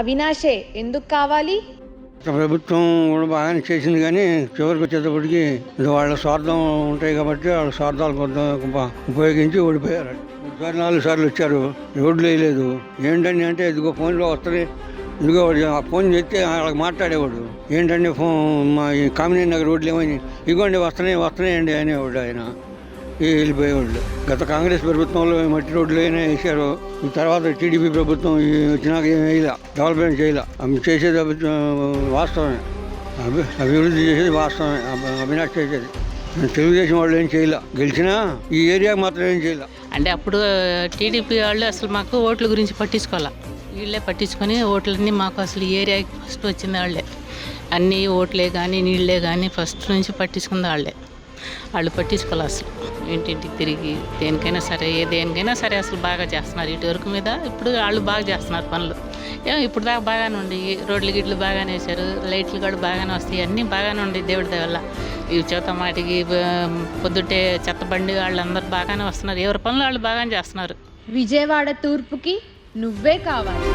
అవినాషే ఎందుకు కావాలి? ప్రభుత్వం కూడా బాగానే చేసింది కానీ చివరికి వచ్చేటప్పటికి ఇది వాళ్ళ స్వార్థం ఉంటాయి కాబట్టి వాళ్ళ స్వార్థాలు కొంత ఉపయోగించి ఓడిపోయారు. ఒకసారి నాలుగు సార్లు వచ్చారు. రోడ్లు వేయలేదు. ఏంటండి అంటే ఇదిగో ఫోన్లో వస్తుంది. ఇదిగో వాడు ఆ ఫోన్ చేస్తే వాళ్ళకి మాట్లాడేవాడు. ఏంటంటే ఫోన్ మా ఈ కామినీ నగర్ రోడ్లు ఏమని ఇదిగోండి వస్తున్నాయి వస్తున్నాయండి అనేవాడు ఆయన. వెళ్ళిపోయేవాళ్ళు. గత కాంగ్రెస్ ప్రభుత్వంలో మట్టి రోడ్లు అయినా వేశారు. తర్వాత టీడీపీ ప్రభుత్వం వచ్చినాక ఏం వేయలే. డెవలప్మెంట్ చేయలే. చేసేది వాస్తవమే. అభి అభివృద్ధి చేసేది వాస్తవమే. అభి- అవినాష్ చేసేది. తెలుగుదేశం వాళ్ళు ఏం చేయలే. గెలిచినా ఈ ఏరియాకి మాత్రం ఏం చేయలే. అంటే అప్పుడు టీడీపీ వాళ్ళు అసలు మాకు ఓట్ల గురించి పట్టించుకోవాలా వీళ్ళే పట్టించుకొని ఓట్లన్నీ మాకు అసలు ఈ ఏరియాకి ఫస్ట్ వచ్చింది వాళ్ళే. అన్నీ ఓట్లే కానీ నీళ్ళే కానీ ఫస్ట్ నుంచి పట్టించుకుంది వాళ్ళే. వాళ్ళు పట్టించుకోవాలి అసలు. ఇంటింటికి తిరిగి దేనికైనా సరే ఏ దేనికైనా సరే అసలు బాగా చేస్తున్నారు. ఇటు వరకు మీద ఇప్పుడు వాళ్ళు బాగా చేస్తున్నారు పనులు. ఏమో ఇప్పుడు దాకా బాగానే ఉండి రోడ్లు గిడ్లు బాగానే వేశారు లైట్లు కూడా బాగానే వస్తాయి అన్నీ బాగానే ఉండి దేవుడి దయ ఈ చేత మాటికి పొద్దుటే చెత్త బండి వాళ్ళందరూ బాగానే వస్తున్నారు. ఎవరి పనులు వాళ్ళు బాగానే చేస్తున్నారు. విజయవాడ తూర్పుకి నువ్వే కావాలి.